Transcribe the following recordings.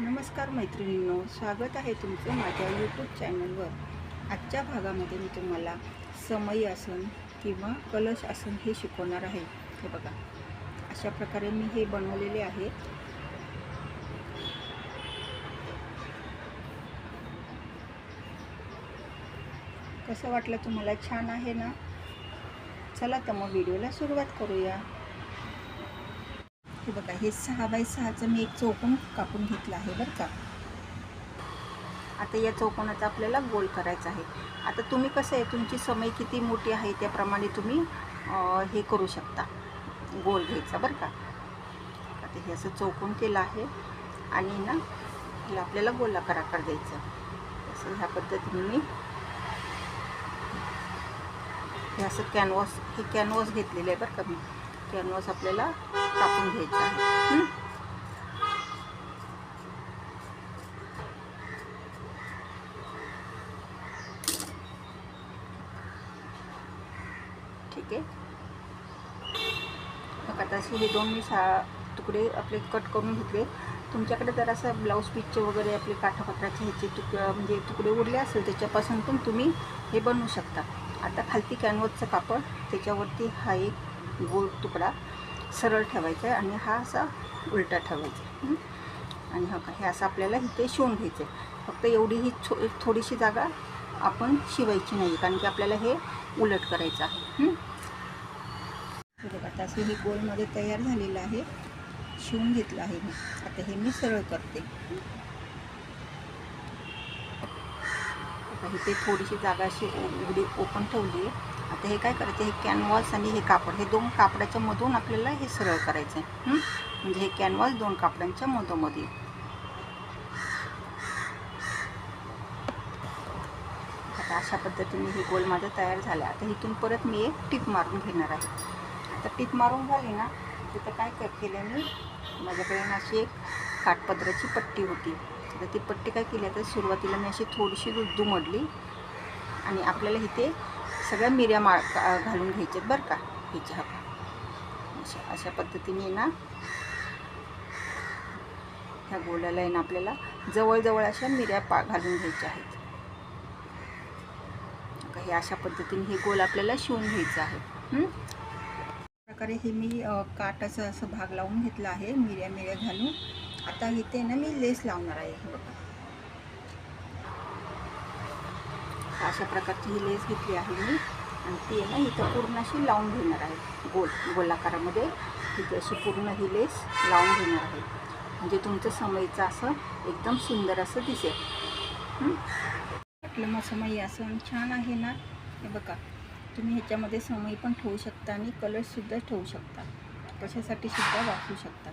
नमस्कार मैत्रिणींनो स्वागत आहे तुमचं माझ्या यूट्यूब चॅनलवर आजच्या भागामध्ये मी तुम्हाला समयी आसन किंवा कलश आसन हे शिकवणार आहे. हे बघा. अशा प्रकारे मी हे बनवलेले आहे. कसं वाटलं तुम्हाला? छान आहे ना? चला तर मग व्हिडिओला सुरुवात करूया. हे बघा हे सहा बाय सहाचं मी एक चौकोन कापून घेतलं आहे बरं का. आता या चौकोनाचा आपल्याला गोल करायचा आहे. आता तुम्ही कसं आहे तुमची समय किती मोठी आहे त्याप्रमाणे तुम्ही हे करू शकता. गोल घ्यायचा बरं का. आता हे असं चौकोन केलं आहे आणि ना ह्याला आपल्याला गोलाकार आकार द्यायचा असं ह्या पद्धतीने मी हे असं कॅनवॉस हे कॅनवॉस घेतलेलं आहे बरं का मी. कॅनव्हास आपल्याला कापून घ्यायचा आहे. ठीक आहे. मग आता असे हे दोन मी सा तुकडे आपले कट करून घेतले. तुमच्याकडे जर असं ब्लाऊज पीसचे वगैरे आपले काठापत्राचे ह्याचे तुक म्हणजे तुकडे उरले असेल त्याच्यापासून पण तुम्ही हे बनवू शकता. आता खालती कॅनव्हसचं कापड त्याच्यावरती हा एक गोल तुकडा सरळ ठेवायचा आहे आणि हा असा उलटा ठेवायचा आहे, आणि हा का हे असं आपल्याला इथे शिवून घ्यायचं आहे. फक्त एवढी ही छो थोडीशी जागा आपण शिवायची नाही कारण की आपल्याला हे उलट करायचं आहे. बघा असं हे गोलमध्ये तयार झालेलं आहे. शिवून घेतलं आहे मी. आता हे मी सरळ करते. इथे थोडीशी जागा अशी उघडी ओपन ठेवली आहे. आता हे काय करायचं हे कॅनव्हास आणि हे कापड हे दोन कापडाच्या मधून आपल्याला हे सरळ करायचं आहे म्हणजे हे कॅनव्हास दोन कापडांच्या मधोमध्ये आता अशा पद्धतीने हे गोल माझं तयार झालं. आता इथून परत मी एक टीप मारून घेणार आहे. आता टीप मारून झाली ना तिथं काय केलं मी? माझ्याकडे अशी एक काठपदराची पट्टी होती. तर ती पट्टी काय केली? तर सुरुवातीला मी अशी थोडीशी दुमडली आणि आपल्याला इथे सगळ्या मिऱ्या माळ का- घालून घ्यायच्यात बरं का हिच्या चहा अशा अशा पद्धतीने ना ह्या गोल्याला आहे ना आपल्याला जवळजवळ अशा मिऱ्या पा घालून घ्यायच्या आहेत. हे अशा पद्धतीने हे गोल आपल्याला शिवून घ्यायचं आहे. प्रकारे हे मी अ, काटाचं असं भाग लावून घेतला आहे मिऱ्या मिऱ्या घालून. आता इथे ना मी लेस लावणार आहे हे बघा. अशा प्रकारची ही लेस घेतली आहे मी. आणि ती आहे ना इथं पूर्ण अशी लावून घेणार आहे. गोल गोलाकारामध्ये इथे अशी पूर्ण ही लेस लावून घेणार आहे. म्हणजे तुमचं समईचं असं एकदम सुंदर असं दिसेल. आपलं मग समई असं छान आहे ना. हे बघा तुम्ही ह्याच्यामध्ये समई पण ठेवू शकता आणि कलरसुद्धा ठेवू शकता. कशासाठी सुद्धा वापरू शकता.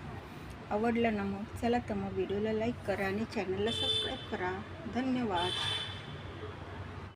आवडलं ना मग चला तर मग व्हिडिओला लाईक करा आणि चॅनलला सबस्क्राईब करा. धन्यवाद.